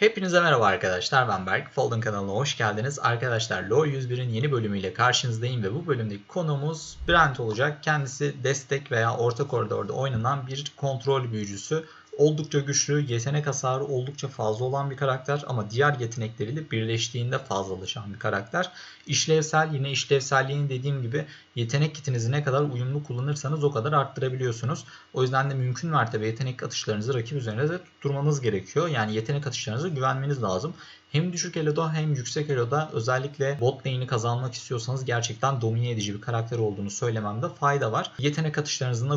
Hepinize merhaba arkadaşlar ben Berk. Folden kanalına hoş geldiniz. Arkadaşlar Lore 101'in yeni bölümüyle karşınızdayım ve bu bölümdeki konumuz Brent olacak. Kendisi destek veya orta koridorda oynanan bir kontrol büyücüsü. Oldukça güçlü, yetenek hasarı oldukça fazla olan bir karakter ama diğer yetenekleriyle birleştiğinde fazlalaşan bir karakter. İşlevsel yine işlevselliğini dediğim gibi yetenek kitinizi ne kadar uyumlu kullanırsanız o kadar arttırabiliyorsunuz. O yüzden de mümkün mertebe yetenek atışlarınızı rakip üzerinde de tutturmanız gerekiyor. Yani yetenek atışlarınıza güvenmeniz lazım. Hem düşük eloda hem yüksek eloda özellikle bot lane'i kazanmak istiyorsanız gerçekten domine edici bir karakter olduğunu söylememde fayda var. Yetenek atışlarınızı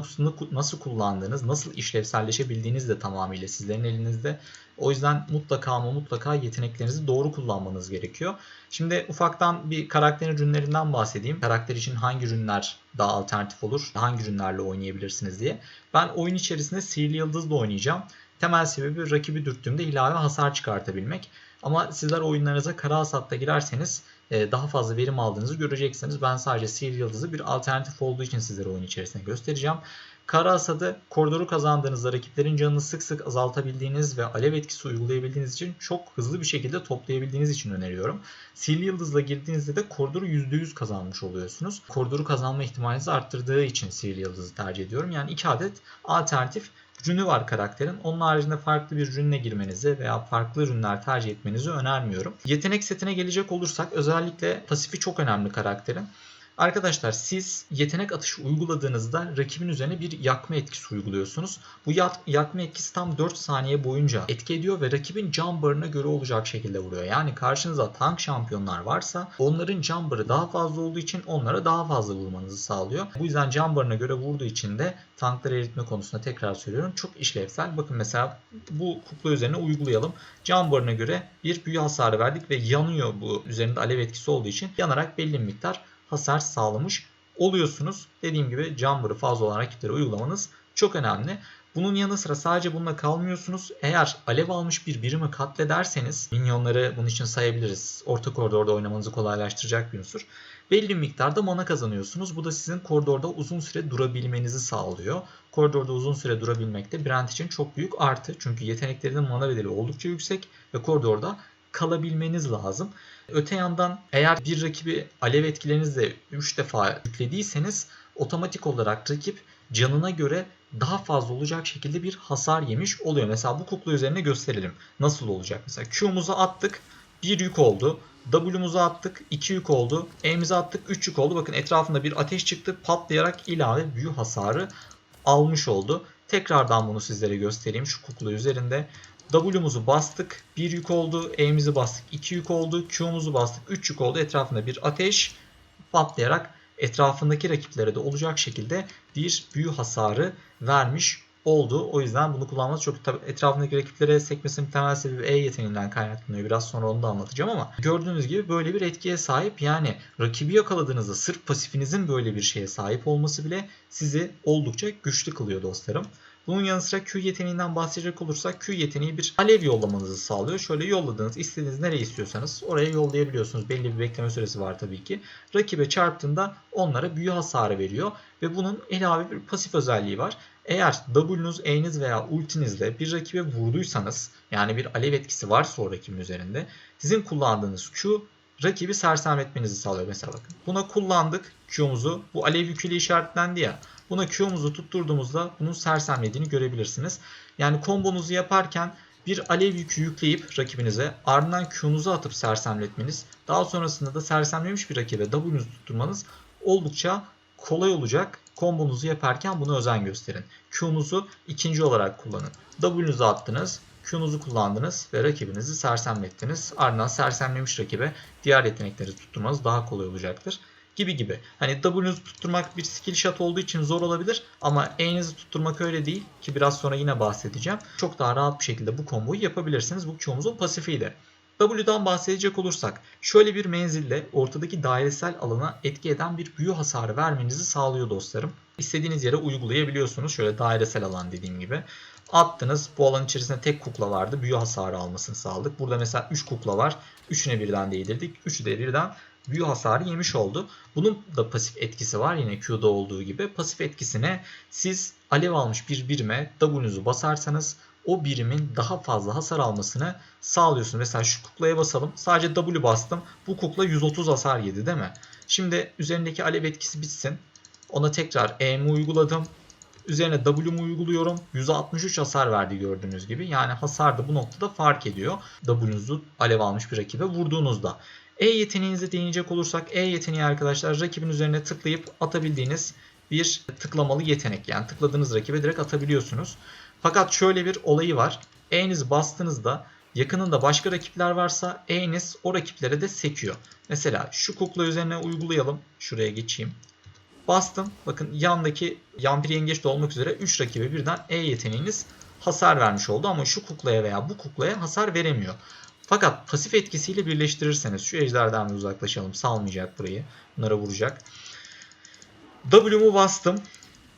nasıl kullandığınız, nasıl işlevselleşebildiğiniz de tamamıyla sizlerin elinizde. O yüzden mutlaka ama mutlaka yeteneklerinizi doğru kullanmanız gerekiyor. Şimdi ufaktan bir karakterin ürünlerinden bahsedeyim. Karakter için hangi ürünler daha alternatif olur, hangi ürünlerle oynayabilirsiniz diye. Ben oyun içerisinde Sihirli Yıldız'la oynayacağım. Temel sebebi rakibi dürttüğümde ilave hasar çıkartabilmek. Ama sizler oyunlarınıza kara hasatta girerseniz daha fazla verim aldığınızı göreceksiniz. Ben sadece Sihir Yıldız'ı bir alternatif olduğu için sizlere oyun içerisinde göstereceğim. Kara hasadı koridoru kazandığınızda rakiplerin canını sık sık azaltabildiğiniz ve alev etkisi uygulayabildiğiniz için çok hızlı bir şekilde toplayabildiğiniz için öneriyorum. Sihirli Yıldız'la girdiğinizde de koridoru %100 kazanmış oluyorsunuz. Koridoru kazanma ihtimalinizi arttırdığı için Sihirli Yıldız'ı tercih ediyorum. Yani iki adet alternatif ürünü var karakterin. Onun haricinde farklı bir ürünle girmenizi veya farklı ürünler tercih etmenizi önermiyorum. Yetenek setine gelecek olursak özellikle pasifi çok önemli karakterin. Arkadaşlar siz yetenek atışı uyguladığınızda rakibin üzerine bir yakma etkisi uyguluyorsunuz. Bu yakma etkisi tam 4 saniye boyunca etki ediyor ve rakibin barına göre olacak şekilde vuruyor. Yani karşınızda tank şampiyonlar varsa onların barı daha fazla olduğu için onlara daha fazla vurmanızı sağlıyor. Bu yüzden barına göre vurduğu için de tankları eritme konusunda tekrar söylüyorum çok işlevsel. Bakın mesela bu kukla üzerine uygulayalım. Barına göre bir büyü hasarı verdik ve yanıyor bu üzerinde alev etkisi olduğu için yanarak belli bir miktar hasar sağlamış oluyorsunuz. Dediğim gibi jumper'ı fazla olan rakiplere uygulamanız çok önemli. Bunun yanı sıra sadece bununla kalmıyorsunuz. Eğer alev almış bir birimi katlederseniz minyonları bunun için sayabiliriz. Orta koridorda oynamanızı kolaylaştıracak bir unsur. Belli bir miktarda mana kazanıyorsunuz. Bu da sizin koridorda uzun süre durabilmenizi sağlıyor. Koridorda uzun süre durabilmek de Brand için çok büyük artı. Çünkü yeteneklerinin mana bedeli oldukça yüksek ve koridorda kalabilmeniz lazım. Öte yandan eğer bir rakibi alev etkilerinizle 3 defa yüklediyseniz otomatik olarak rakip canına göre daha fazla olacak şekilde bir hasar yemiş oluyor. Mesela bu kukla üzerine gösterelim. Nasıl olacak? Mesela Q'muzu attık. Bir yük oldu. W'muzu attık. 2 yük oldu. E'mizi attık. 3 yük oldu. Bakın etrafında bir ateş çıktı. Patlayarak ilave büyü hasarı almış oldu. Tekrardan bunu sizlere göstereyim şu kukla üzerinde. W'muzu bastık. 1 yük oldu. E'mizi bastık. 2 yük oldu. Q'muzu bastık. 3 yük oldu. Etrafında bir ateş patlayarak etrafındaki rakiplere de olacak şekilde bir büyü hasarı vermiş oldu. O yüzden bunu kullanması çok tabii etrafındaki rakiplere sekmesinin temel sebebi E yeteneğinden kaynaklanıyor. Biraz sonra onu da anlatacağım ama gördüğünüz gibi böyle bir etkiye sahip. Yani rakibi yakaladığınızda sırf pasifinizin böyle bir şeye sahip olması bile sizi oldukça güçlü kılıyor dostlarım. Bunun yanı sıra Q yeteneğinden bahsedecek olursak Q yeteneği bir alev yollamanızı sağlıyor. Şöyle yolladığınız istediğiniz nereye istiyorsanız oraya yollayabiliyorsunuz. Belli bir bekleme süresi var tabii ki. Rakibe çarptığında onlara büyü hasarı veriyor ve bunun ilave bir pasif özelliği var. Eğer W'nuz, E'niz veya ultinizle bir rakibe vurduysanız yani bir alev etkisi varsa o rakibin üzerinde sizin kullandığınız Q rakibi sersemletmenizi sağlıyor mesela bakın. Buna kullandık Q'muzu. Bu alev yüküyle işaretlendi ya. Buna Q'muzu tutturduğumuzda bunun sersemlediğini görebilirsiniz. Yani kombonuzu yaparken bir alev yükü yükleyip rakibinize ardından Q'nuzu atıp sersemletmeniz daha sonrasında da sersemlemiş bir rakibe W'nuzu tutturmanız oldukça kolay olacak. Kombonuzu yaparken buna özen gösterin. Q'nuzu ikinci olarak kullanın. W'nuzu attınız. Q'nuzu kullandınız ve rakibinizi sersemlettiniz. Ardından sersemlemiş rakibe diğer yetenekleri tutturmanız daha kolay olacaktır gibi gibi. Hani W'nuzu tutturmak bir skill shot olduğu için zor olabilir ama E'nizi tutturmak öyle değil ki biraz sonra yine bahsedeceğim. Çok daha rahat bir şekilde bu komboyu yapabilirsiniz. Bu Q'muzun pasifiydi. W'dan bahsedecek olursak şöyle bir menzille ortadaki dairesel alana etki eden bir büyü hasarı vermenizi sağlıyor dostlarım. İstediğiniz yere uygulayabiliyorsunuz. Şöyle dairesel alan dediğim gibi. Attınız. Bu alan içerisinde tek kukla vardı. Büyü hasarı almasını sağladık. Burada mesela 3 kukla var. 3'üne birden değdirdik. 3'ü de birden büyü hasarı yemiş oldu. Bunun da pasif etkisi var yine Q'da olduğu gibi. Pasif etkisine siz alev almış bir birime W'nuzu basarsanız o birimin daha fazla hasar almasını sağlıyorsun. Mesela şu kuklaya basalım. Sadece W bastım. Bu kukla 130 hasar yedi değil mi? Şimdi üzerindeki alev etkisi bitsin. Ona tekrar E'mi uyguladım. Üzerine W'mu uyguluyorum. 163 hasar verdi gördüğünüz gibi. Yani hasar da bu noktada fark ediyor. W'nuzu alev almış bir rakibe vurduğunuzda. E yeteneğinize değinecek olursak E yeteneği arkadaşlar rakibin üzerine tıklayıp atabildiğiniz bir tıklamalı yetenek. Yani tıkladığınız rakibe direkt atabiliyorsunuz. Fakat şöyle bir olayı var. E'nizi bastığınızda yakınında başka rakipler varsa E'niz o rakiplere de sekiyor. Mesela şu kukla üzerine uygulayalım. Şuraya geçeyim. Bastım. Bakın yandaki yampir yengeç de olmak üzere 3 rakibe birden E yeteneğiniz hasar vermiş oldu. Ama şu kuklaya veya bu kuklaya hasar veremiyor. Fakat pasif etkisiyle birleştirirseniz şu ejderden uzaklaşalım. Salmayacak burayı. Bunlara vuracak. W'mu bastım.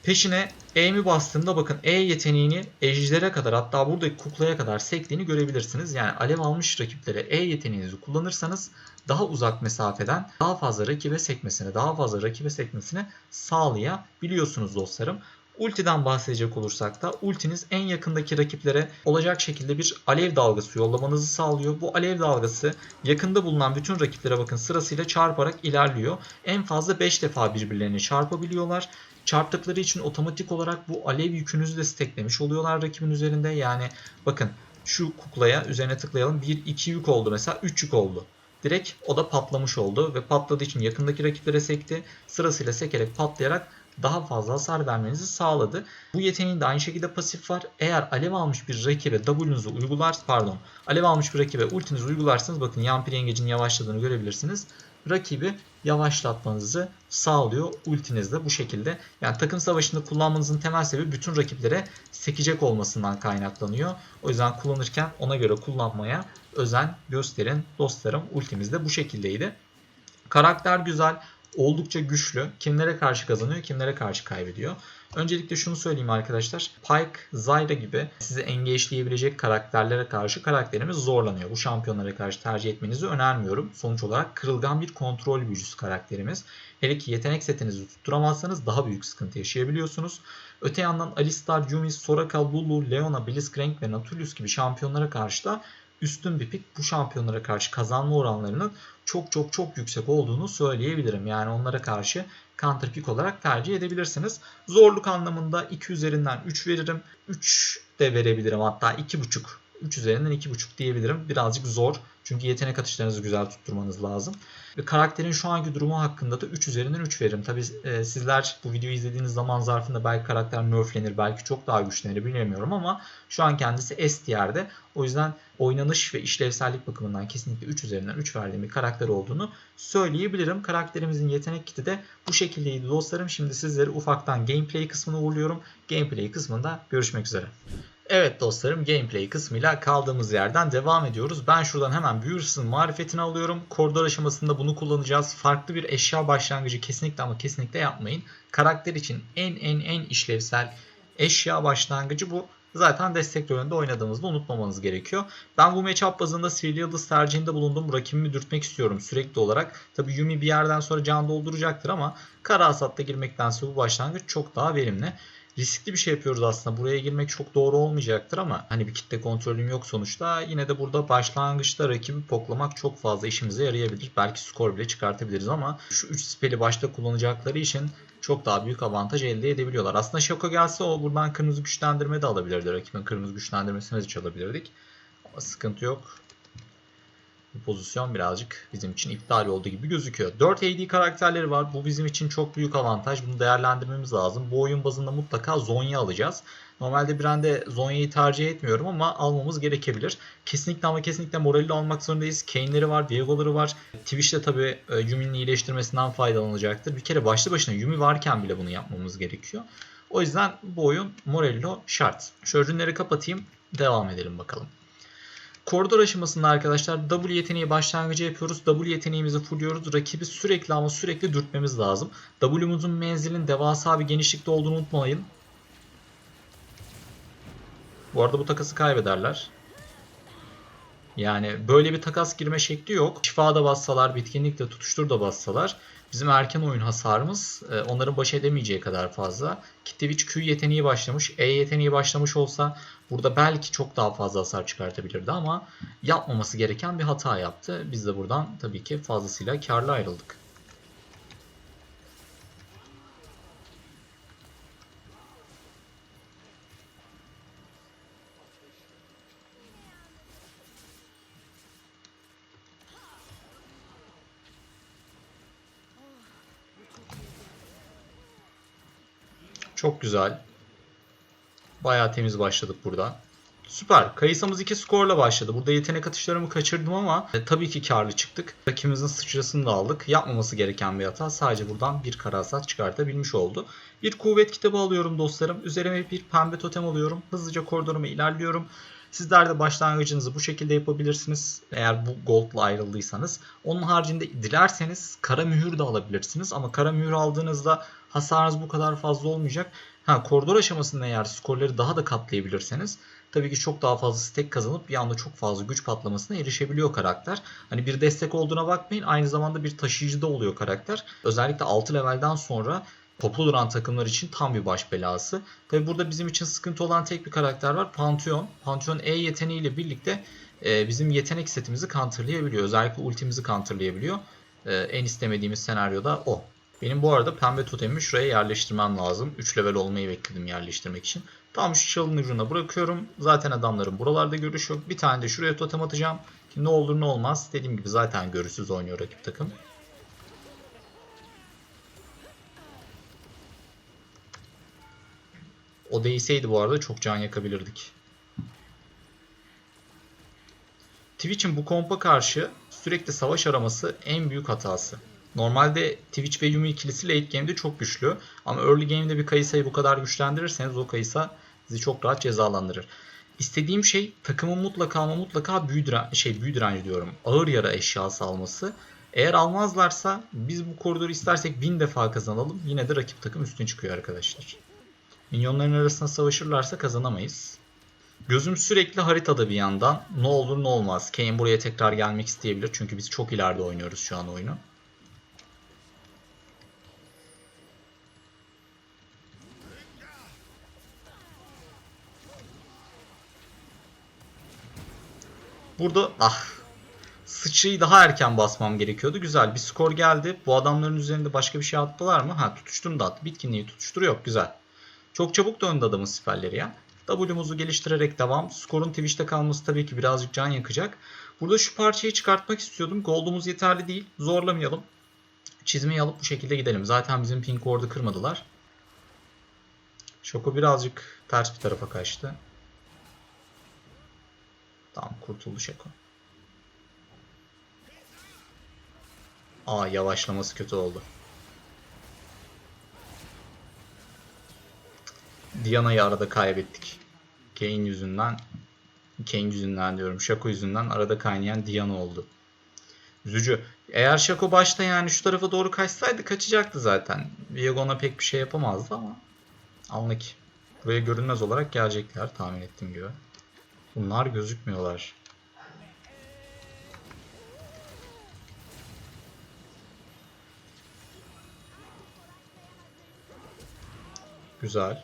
Peşine E'mi bastığımda bakın E yeteneğini ejdere kadar hatta buradaki kuklaya kadar sektiğini görebilirsiniz. Yani alev almış rakiplere E yeteneğinizi kullanırsanız daha uzak mesafeden daha fazla rakibe sekmesini, daha fazla rakibe sekmesini sağlayabiliyorsunuz dostlarım. Ultiden bahsedecek olursak da ultiniz en yakındaki rakiplere olacak şekilde bir alev dalgası yollamanızı sağlıyor. Bu alev dalgası yakında bulunan bütün rakiplere bakın sırasıyla çarparak ilerliyor. En fazla 5 defa birbirlerini çarpabiliyorlar. Çarptıkları için otomatik olarak bu alev yükünüzü de steklemiş oluyorlar rakibin üzerinde. Yani bakın şu kuklaya üzerine tıklayalım. 1 2 yük oldu mesela 3 yük oldu. Direkt o da patlamış oldu ve patladığı için yakındaki rakiplere sekti. Sırasıyla sekerek patlayarak daha fazla hasar vermenizi sağladı. Bu yeteneğin de aynı şekilde pasif var. Eğer alev almış bir rakibe W'nuzu uygular, pardon, alev almış bir rakibe ultinizi uygularsanız bakın Yampir Yengecin yavaşladığını görebilirsiniz. Rakibi yavaşlatmanızı sağlıyor ultinizde bu şekilde. Yani takım savaşında kullanmanızın temel sebebi bütün rakiplere sekecek olmasından kaynaklanıyor. O yüzden kullanırken ona göre kullanmaya özen gösterin dostlarım. Ultimiz de bu şekildeydi. Karakter güzel oldukça güçlü. Kimlere karşı kazanıyor, kimlere karşı kaybediyor. Öncelikle şunu söyleyeyim arkadaşlar. Pyke, Zyra gibi sizi engeçleyebilecek karakterlere karşı karakterimiz zorlanıyor. Bu şampiyonlara karşı tercih etmenizi önermiyorum. Sonuç olarak kırılgan bir kontrol büyücüsü karakterimiz. Hele ki yetenek setinizi tutturamazsanız daha büyük sıkıntı yaşayabiliyorsunuz. Öte yandan Alistar, Yumi, Soraka, Lulu, Leona, Blitzcrank ve Nautilus gibi şampiyonlara karşı da üstün bir pik bu şampiyonlara karşı kazanma oranlarının çok çok çok yüksek olduğunu söyleyebilirim. Yani onlara karşı counter pick olarak tercih edebilirsiniz. Zorluk anlamında 2 üzerinden 3 veririm. 3 de verebilirim hatta 2.5. 3 üzerinden 2.5 diyebilirim. Birazcık zor. Çünkü yetenek atışlarınızı güzel tutturmanız lazım. Ve karakterin şu anki durumu hakkında da 3 üzerinden 3 veririm. Tabi e, sizler bu videoyu izlediğiniz zaman zarfında belki karakter nerflenir, belki çok daha güçlenir bilemiyorum ama şu an kendisi S tier'de. O yüzden oynanış ve işlevsellik bakımından kesinlikle 3 üzerinden 3 verdiğim bir karakter olduğunu söyleyebilirim. Karakterimizin yetenek kiti de bu şekildeydi dostlarım. Şimdi sizleri ufaktan gameplay kısmına uğurluyorum. Gameplay kısmında görüşmek üzere. Evet dostlarım gameplay kısmıyla kaldığımız yerden devam ediyoruz. Ben şuradan hemen büyü hırsızın marifetini alıyorum. Koridor aşamasında bunu kullanacağız. Farklı bir eşya başlangıcı kesinlikle ama kesinlikle yapmayın. Karakter için en en en işlevsel eşya başlangıcı bu. Zaten destek rolünde oynadığımızda unutmamanız gerekiyor. Ben bu matchup bazında Sihirli Yıldız tercihinde bulundum. Rakibimi dürtmek istiyorum sürekli olarak. Tabi Yumi bir yerden sonra can dolduracaktır ama kara hasatta girmektense bu başlangıç çok daha verimli riskli bir şey yapıyoruz aslında. Buraya girmek çok doğru olmayacaktır ama hani bir kitle kontrolüm yok sonuçta. Yine de burada başlangıçta rakibi poklamak çok fazla işimize yarayabilir. Belki skor bile çıkartabiliriz ama şu 3 speli başta kullanacakları için çok daha büyük avantaj elde edebiliyorlar. Aslında Şoko gelse o buradan kırmızı güçlendirme de alabilirdi. Rakibin kırmızı güçlendirmesini de çalabilirdik. Ama sıkıntı yok. Bu pozisyon birazcık bizim için iptal olduğu gibi gözüküyor. 4 AD karakterleri var. Bu bizim için çok büyük avantaj. Bunu değerlendirmemiz lazım. Bu oyun bazında mutlaka Zonya alacağız. Normalde Brand'e Zonya'yı tercih etmiyorum ama almamız gerekebilir. Kesinlikle ama kesinlikle Morelli almak zorundayız. Kane'leri var, Diego'ları var. Twitch'te tabii e, Yumi'nin iyileştirmesinden faydalanacaktır. Bir kere başlı başına Yumi varken bile bunu yapmamız gerekiyor. O yüzden bu oyun Morello şart. Şu ürünleri kapatayım. Devam edelim bakalım. Koridor aşamasında arkadaşlar W yeteneği başlangıcı yapıyoruz. W yeteneğimizi fulluyoruz. Rakibi sürekli ama sürekli dürtmemiz lazım. W'muzun menzilin devasa bir genişlikte olduğunu unutmayın. Bu arada bu takası kaybederler. Yani böyle bir takas girme şekli yok. Şifa da bassalar, bitkinlikle tutuştur da bassalar bizim erken oyun hasarımız e, onların baş edemeyeceği kadar fazla. Ki Twitch Q yeteneği başlamış, E yeteneği başlamış olsa burada belki çok daha fazla hasar çıkartabilirdi ama yapmaması gereken bir hata yaptı. Biz de buradan tabii ki fazlasıyla karlı ayrıldık. Çok güzel. Bayağı temiz başladık burada. Süper. Kayısamız 2 skorla başladı. Burada yetenek atışlarımı kaçırdım ama e, tabii ki karlı çıktık. Rakibimizin sıçrasını da aldık. Yapmaması gereken bir hata. Sadece buradan bir kara hasat çıkartabilmiş oldu. Bir kuvvet kitabı alıyorum dostlarım. Üzerime bir pembe totem alıyorum. Hızlıca koridoruma ilerliyorum. Sizler de başlangıcınızı bu şekilde yapabilirsiniz. Eğer bu gold'la ayrıldıysanız. Onun haricinde dilerseniz kara mühür de alabilirsiniz. Ama kara mühür aldığınızda hasarınız bu kadar fazla olmayacak. Ha, koridor aşamasında eğer skorları daha da katlayabilirseniz tabii ki çok daha fazla stack kazanıp bir anda çok fazla güç patlamasına erişebiliyor karakter. Hani bir destek olduğuna bakmayın aynı zamanda bir taşıyıcı da oluyor karakter. Özellikle 6 levelden sonra toplu duran takımlar için tam bir baş belası. Tabi burada bizim için sıkıntı olan tek bir karakter var. Pantheon. Pantheon E yeteneğiyle birlikte e, bizim yetenek setimizi counterlayabiliyor. Özellikle ultimizi counterlayabiliyor. E, en istemediğimiz senaryoda o. Benim bu arada pembe totemimi şuraya yerleştirmem lazım. 3 level olmayı bekledim yerleştirmek için. Tam şu çalın ucuna bırakıyorum. Zaten adamların buralarda görüş yok. Bir tane de şuraya totem atacağım. Ki ne olur ne olmaz. Dediğim gibi zaten görüşsüz oynuyor rakip takım. O değseydi bu arada çok can yakabilirdik. Twitch'in bu kompa karşı sürekli savaş araması en büyük hatası. Normalde Twitch ve Yumi ikilisi late game'de çok güçlü. Ama early game'de bir Kayısa'yı bu kadar güçlendirirseniz o Kayısa sizi çok rahat cezalandırır. İstediğim şey takımın mutlaka ama mutlaka büyü, şey, büyü direnci diyorum. Ağır yara eşyası alması. Eğer almazlarsa biz bu koridoru istersek bin defa kazanalım. Yine de rakip takım üstün çıkıyor arkadaşlar. Minyonların arasında savaşırlarsa kazanamayız. Gözüm sürekli haritada bir yandan. Ne olur ne olmaz. Kane buraya tekrar gelmek isteyebilir. Çünkü biz çok ileride oynuyoruz şu an oyunu. Burada ah sıçrayı daha erken basmam gerekiyordu. Güzel bir skor geldi. Bu adamların üzerinde başka bir şey attılar mı? Ha tutuşturunu da attı. Bitkinliği tutuşturu yok. Güzel. Çok çabuk döndü adamın siperleri ya. W'muzu geliştirerek devam. Skorun Twitch'te kalması tabii ki birazcık can yakacak. Burada şu parçayı çıkartmak istiyordum. Gold'umuz yeterli değil. Zorlamayalım. Çizmeyi alıp bu şekilde gidelim. Zaten bizim pink ward'ı kırmadılar. Şoko birazcık ters bir tarafa kaçtı. Tamam kurtuldu Şeko. Aa yavaşlaması kötü oldu. Diana'yı arada kaybettik. Kane yüzünden Kane yüzünden diyorum. Şako yüzünden arada kaynayan Diana oldu. Üzücü. Eğer Şako başta yani şu tarafa doğru kaçsaydı kaçacaktı zaten. Viagon'a pek bir şey yapamazdı ama anlık. Buraya görünmez olarak gelecekler tahmin ettiğim gibi. Bunlar gözükmüyorlar. Güzel.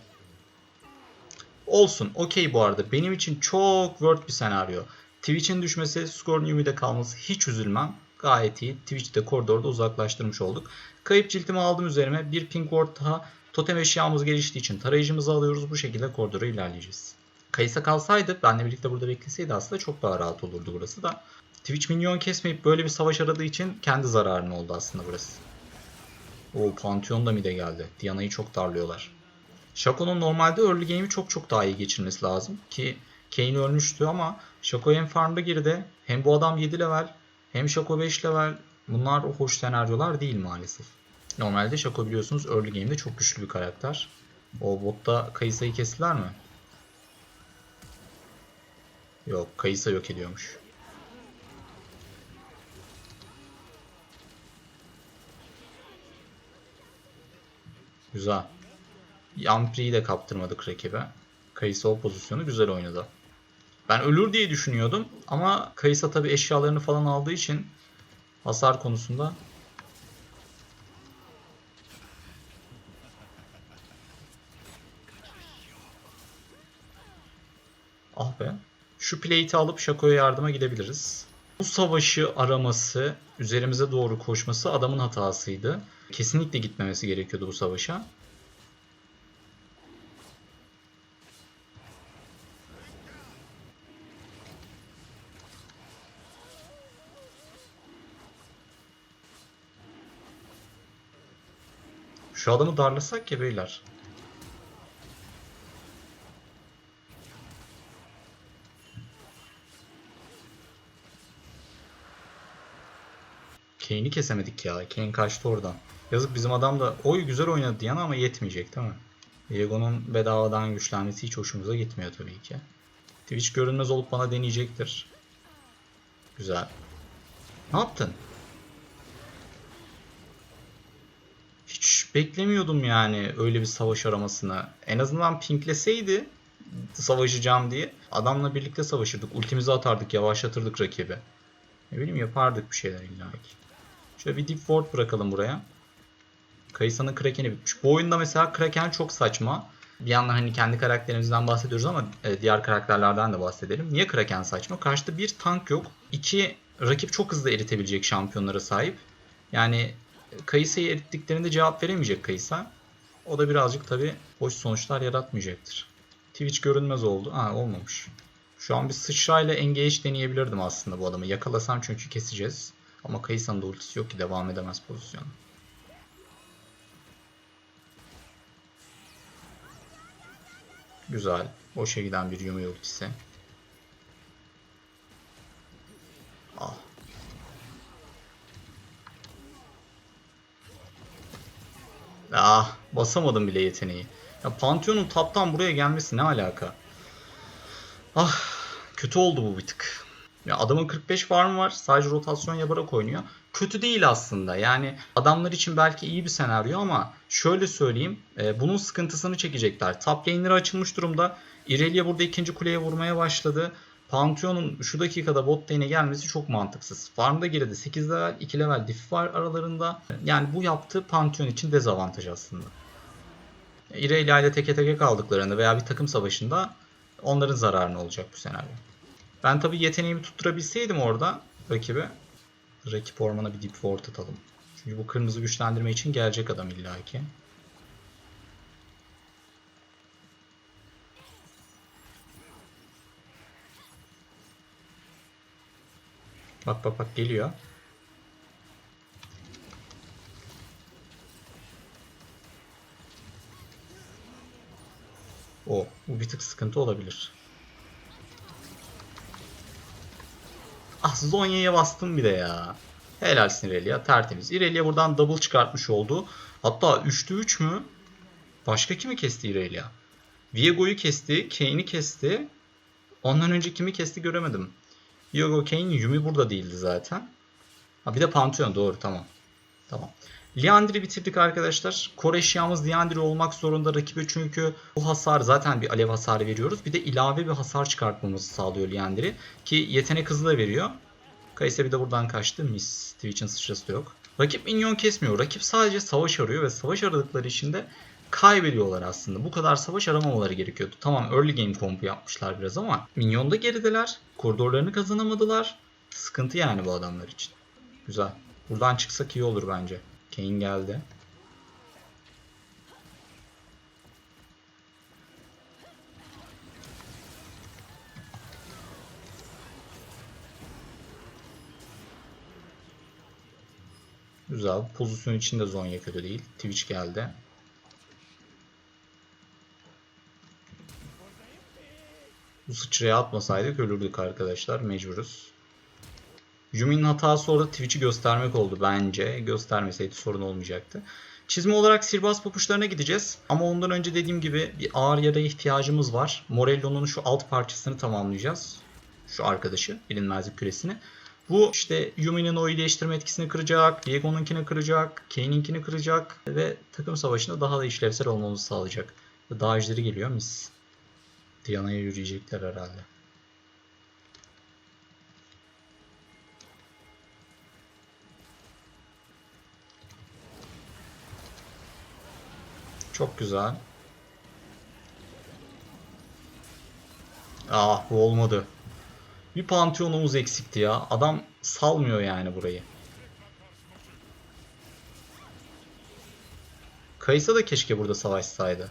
Olsun. Okey bu arada. Benim için çok worth bir senaryo. Twitch'in düşmesi, skorun Yumi'de kalması hiç üzülmem. Gayet iyi. Twitch'te koridorda uzaklaştırmış olduk. Kayıp ciltimi aldım üzerime. Bir pink ward daha. Totem eşyamız geliştiği için tarayıcımızı alıyoruz. Bu şekilde koridora ilerleyeceğiz. Kayısa kalsaydı, benle birlikte burada bekleseydi aslında çok daha rahat olurdu burası da. Twitch minyon kesmeyip böyle bir savaş aradığı için kendi zararına oldu aslında burası. O Pantheon da mide geldi. Diana'yı çok darlıyorlar. Shaco'nun normalde early game'i çok çok daha iyi geçirmesi lazım. Ki Kane ölmüştü ama Shaco hem farmda girdi. Hem bu adam 7 level. Hem Shaco 5 level. Bunlar hoş senaryolar değil maalesef. Normalde Shaco biliyorsunuz early game'de çok güçlü bir karakter. O botta Kayısa'yı kestiler mi? Yok Kayısa yok ediyormuş. Güzel. Yampri'yi de kaptırmadık rakibe. Kayısı o pozisyonu güzel oynadı. Ben ölür diye düşünüyordum ama Kayısa tabi eşyalarını falan aldığı için hasar konusunda Ah be. Şu plate'i alıp Shaco'ya yardıma gidebiliriz. Bu savaşı araması, üzerimize doğru koşması adamın hatasıydı. Kesinlikle gitmemesi gerekiyordu bu savaşa. Şu adamı darlasak ya beyler. Kane'i kesemedik ya. Kane kaçtı oradan. Yazık bizim adam da oy güzel oynadı diyen ama yetmeyecek değil mi? Diego'nun bedavadan güçlenmesi hiç hoşumuza gitmiyor tabii ki. Twitch görünmez olup bana deneyecektir. Güzel. Ne yaptın? Hiç beklemiyordum yani öyle bir savaş aramasını. En azından pinkleseydi savaşacağım diye adamla birlikte savaşırdık. Ultimizi atardık, yavaşlatırdık rakibi. Ne bileyim yapardık bir şeyler illa ki. Şöyle bir deep ward bırakalım buraya. Kayısa'nın Kraken'i. Bu oyunda mesela Kraken çok saçma. Bir yandan hani kendi karakterimizden bahsediyoruz ama e, diğer karakterlerden de bahsedelim. Niye Kraken saçma? Karşıda bir tank yok. İki rakip çok hızlı eritebilecek şampiyonlara sahip. Yani Kayısa'yı erittiklerinde cevap veremeyecek Kayısa. O da birazcık tabi hoş sonuçlar yaratmayacaktır. Twitch görünmez oldu. Ha olmamış. Şu an bir sıçrayla engage deneyebilirdim aslında bu adamı. Yakalasam çünkü keseceğiz. Ama Kayısa'nın da ultisi yok ki devam edemez pozisyon. Güzel. Boşa giden bir Yumi ultisi. Ah. Ah basamadım bile yeteneği. Ya Pantheon'un taptan buraya gelmesi ne alaka? Ah kötü oldu bu bir tık. Ya adamın 45 farm var. Sadece rotasyon yaparak oynuyor. Kötü değil aslında. Yani adamlar için belki iyi bir senaryo ama şöyle söyleyeyim. E, bunun sıkıntısını çekecekler. Top lane'leri açılmış durumda. Irelia burada ikinci kuleye vurmaya başladı. Pantheon'un şu dakikada bot lane'e gelmesi çok mantıksız. Farmda geride 8 level, 2 level diff var aralarında. Yani bu yaptığı Pantheon için dezavantaj aslında. Irelia ile teke teke kaldıklarında veya bir takım savaşında onların zararına olacak bu senaryo. Ben tabi yeteneğimi tutturabilseydim orada rakibe. Rakip ormana bir deep ward atalım. Çünkü bu kırmızı güçlendirme için gelecek adam illaki. Bak bak bak geliyor. O, bu bir tık sıkıntı olabilir. Zonya'ya bastım bir de ya. Helalsin Irelia tertemiz. Irelia buradan double çıkartmış oldu. Hatta 3'te 3 mü? Başka kimi kesti Irelia? Viego'yu kesti, Kane'i kesti. Ondan önce kimi kesti göremedim. Viego, Kane, Yumi burada değildi zaten. Ha bir de Pantheon doğru tamam. Tamam. Liandry'i bitirdik arkadaşlar. Core eşyamız Liandry olmak zorunda rakibe çünkü bu hasar zaten bir alev hasarı veriyoruz. Bir de ilave bir hasar çıkartmamızı sağlıyor Liandry. Ki yetenek hızı da veriyor. Kayse bir de buradan kaçtı. Miss. Twitch'in sıçrası da yok. Rakip minyon kesmiyor. Rakip sadece savaş arıyor ve savaş aradıkları için de kaybediyorlar aslında. Bu kadar savaş aramamaları gerekiyordu. Tamam early game kompu yapmışlar biraz ama minyonda gerideler. Koridorlarını kazanamadılar. Sıkıntı yani bu adamlar için. Güzel. Buradan çıksak iyi olur bence. Kane geldi. Güzel. Pozisyon içinde Zonya kötü değil. Twitch geldi. Bu sıçraya atmasaydık ölürdük arkadaşlar. Mecburuz. Yumi'nin hatası orada Twitch'i göstermek oldu bence. Göstermeseydi sorun olmayacaktı. Çizme olarak sihirbaz papuçlarına gideceğiz. Ama ondan önce dediğim gibi bir ağır yaraya ihtiyacımız var. Morello'nun şu alt parçasını tamamlayacağız. Şu arkadaşı, bilinmezlik küresini. Bu işte Yumi'nin o iyileştirme etkisini kıracak, Diego'nunkini kıracak, Kane'inkini kıracak ve takım savaşında daha da işlevsel olmamızı sağlayacak. Daha geliyor mis. Diana'ya yürüyecekler herhalde. Çok güzel. Ah bu olmadı. Bir Pantheon'umuz eksikti ya. Adam salmıyor yani burayı. Kayısa da keşke burada savaşsaydı.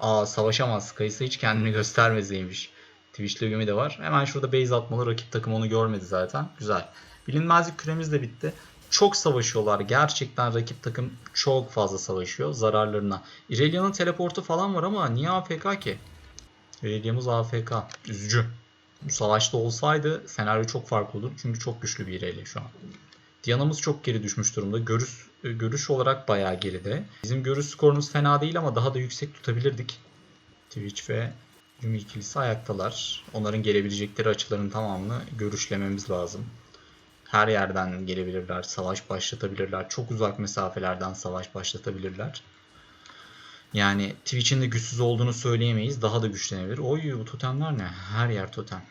Aa savaşamaz. Kayısa hiç kendini göstermezeymiş. Twitch logimi de var. Hemen şurada base atmalı. Rakip takım onu görmedi zaten. Güzel. Bilinmezlik küremiz de bitti. Çok savaşıyorlar. Gerçekten rakip takım çok fazla savaşıyor zararlarına. Irelia'nın teleportu falan var ama niye AFK ki? Irelia'mız AFK. Üzücü. Bu savaşta olsaydı senaryo çok farklı olur. Çünkü çok güçlü bir Irelia şu an. Diana'mız çok geri düşmüş durumda. Görüş, görüş olarak bayağı geride. Bizim görüş skorumuz fena değil ama daha da yüksek tutabilirdik. Twitch ve Yumi ikilisi ayaktalar. Onların gelebilecekleri açıların tamamını görüşlememiz lazım. Her yerden gelebilirler, savaş başlatabilirler. Çok uzak mesafelerden savaş başlatabilirler. Yani Twitch'in de güçsüz olduğunu söyleyemeyiz. Daha da güçlenebilir. Oy bu totemler ne? Her yer totem.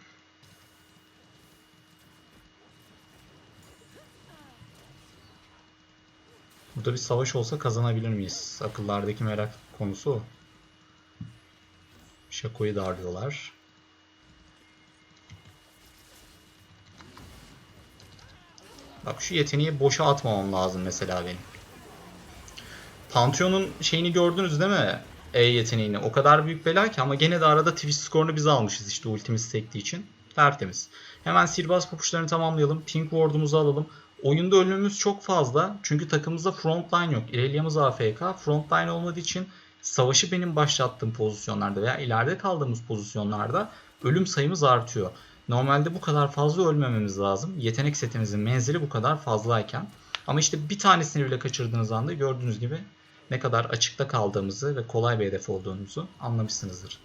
Burada bir savaş olsa kazanabilir miyiz? Akıllardaki merak konusu o. Şako'yu darlıyorlar. Bak şu yeteneği boşa atmamam lazım mesela benim. Pantheon'un şeyini gördünüz değil mi? E yeteneğini. O kadar büyük bela ki ama gene de arada Twitch skorunu biz almışız işte ultimiz sektiği için. Tertemiz. Hemen sihirbaz papuçlarını tamamlayalım. Pink Ward'umuzu alalım. Oyunda ölümümüz çok fazla. Çünkü takımımızda frontline yok. Irelia'mız AFK. Frontline olmadığı için savaşı benim başlattığım pozisyonlarda veya ileride kaldığımız pozisyonlarda ölüm sayımız artıyor. Normalde bu kadar fazla ölmememiz lazım. Yetenek setimizin menzili bu kadar fazlayken. Ama işte bir tanesini bile kaçırdığınız anda gördüğünüz gibi ne kadar açıkta kaldığımızı ve kolay bir hedef olduğumuzu anlamışsınızdır.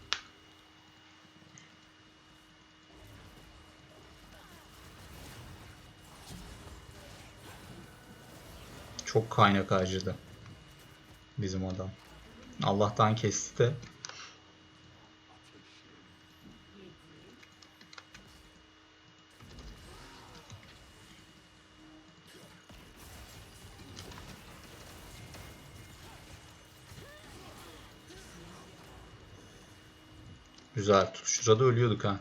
Çok kaynak harcadı bizim adam. Allah'tan kesti de. Güzel. Şurada ölüyorduk ha.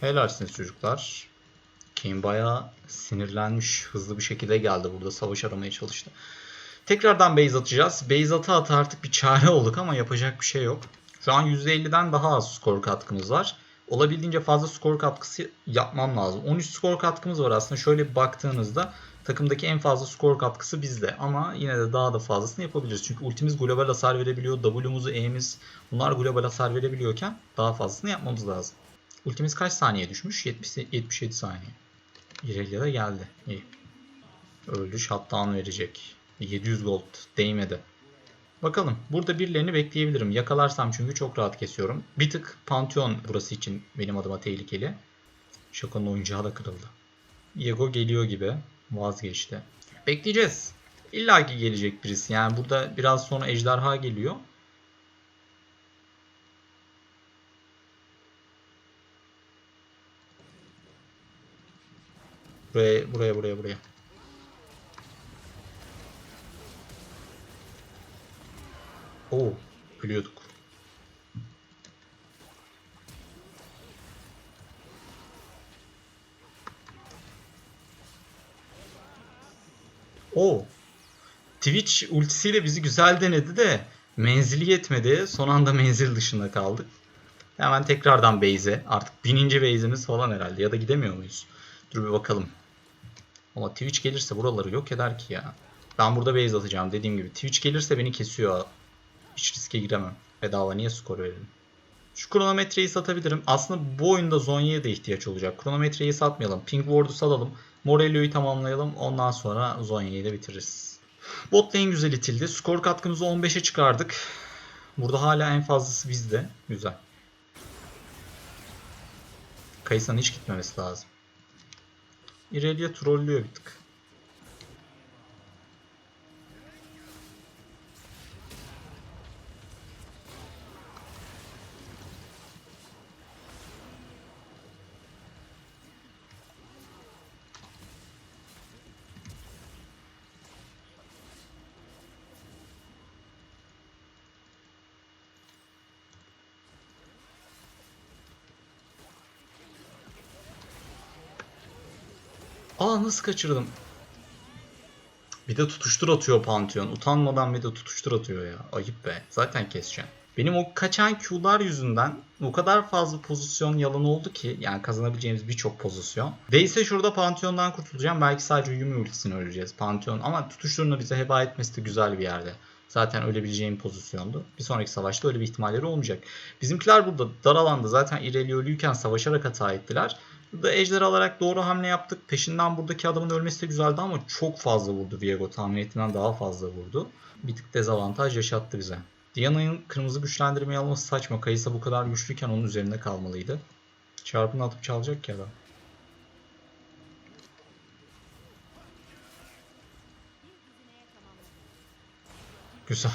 Helalsiniz çocuklar. Kane bayağı sinirlenmiş. Hızlı bir şekilde geldi burada. Savaş aramaya çalıştı. Tekrardan base atacağız. Base atı atı artık bir çare olduk ama yapacak bir şey yok. Şu an %50'den daha az skor katkımız var. Olabildiğince fazla skor katkısı yapmam lazım. 13 skor katkımız var aslında. Şöyle bir baktığınızda takımdaki en fazla skor katkısı bizde. Ama yine de daha da fazlasını yapabiliriz. Çünkü ultimiz global hasar verebiliyor. W'muzu, E'miz bunlar global hasar verebiliyorken daha fazlasını yapmamız lazım. Ultimiz kaç saniye düşmüş? 70, 77 saniye. Irelia da geldi. İyi. Öldü. Shutdown verecek. 700 gold. Değmedi. Bakalım. Burada birilerini bekleyebilirim. Yakalarsam çünkü çok rahat kesiyorum. Bir tık Pantheon burası için benim adıma tehlikeli. Şakanın oyuncağı da kırıldı. Diego geliyor gibi. Vazgeçti. Bekleyeceğiz. İlla ki gelecek birisi. Yani burada biraz sonra ejderha geliyor. Buraya, buraya, buraya, buraya. Oo, ölüyorduk. Oo. Twitch ultisiyle bizi güzel denedi de menzili yetmedi. Son anda menzil dışında kaldık. Hemen tekrardan base'e. Artık bininci base'imiz falan herhalde. Ya da gidemiyor muyuz? Dur bir bakalım. Ama Twitch gelirse buraları yok eder ki ya. Ben burada base atacağım dediğim gibi. Twitch gelirse beni kesiyor. Hiç riske giremem. Bedava niye skor verelim? Şu kronometreyi satabilirim. Aslında bu oyunda Zonya'ya da ihtiyaç olacak. Kronometreyi satmayalım. Pink Ward'u salalım. Morello'yu tamamlayalım. Ondan sonra Zonya'yı da bitiririz. Bot lane güzel itildi. Skor katkımızı 15'e çıkardık. Burada hala en fazlası bizde. Güzel. Kayısa'nın hiç gitmemesi lazım. Irelia trollüyor bir tık. Nasıl kaçırdım? Bir de tutuştur atıyor Pantheon. Utanmadan bir de tutuştur atıyor ya. Ayıp be. Zaten keseceğim. Benim o kaçan Q'lar yüzünden o kadar fazla pozisyon yalan oldu ki yani kazanabileceğimiz birçok pozisyon. Değilse şurada Pantheon'dan kurtulacağım. Belki sadece Yumi ultisini öleceğiz. Pantheon ama tutuşturunu bize heba etmesi de güzel bir yerde. Zaten ölebileceğim pozisyondu. Bir sonraki savaşta öyle bir ihtimalleri olmayacak. Bizimkiler burada dar alanda zaten İreli ölüyken savaşarak hata ettiler. Burada ejder alarak doğru hamle yaptık. Peşinden buradaki adamın ölmesi de güzeldi ama çok fazla vurdu Viego. Tahmin ettiğimden daha fazla vurdu. Bir tık dezavantaj yaşattı bize. Diana'nın kırmızı güçlendirmeyi alması saçma. Kayısa bu kadar güçlüyken onun üzerinde kalmalıydı. Çarpını atıp çalacak ki adam. Güzel.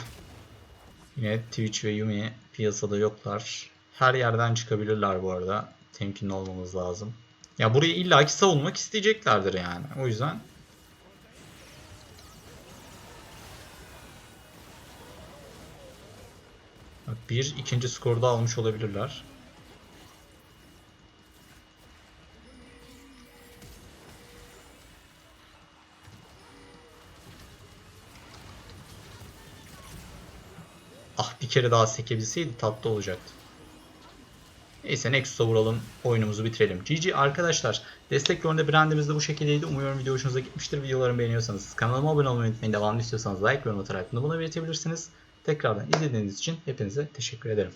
Yine Twitch ve Yumi piyasada yoklar. Her yerden çıkabilirler bu arada. Temkinli olmamız lazım. Ya burayı illaki savunmak isteyeceklerdir yani. O yüzden bir ikinci skoru da almış olabilirler. Ah bir kere daha sekebilseydi tatlı olacaktı. Neyse Nexus'a vuralım. Oyunumuzu bitirelim. GG arkadaşlar. Destek yolunda brandimiz de bu şekildeydi. Umuyorum video hoşunuza gitmiştir. Videolarımı beğeniyorsanız kanalıma abone olmayı unutmayın. Devamlı istiyorsanız like ve yorum atarak bunu bana belirtebilirsiniz. Tekrardan izlediğiniz için hepinize teşekkür ederim.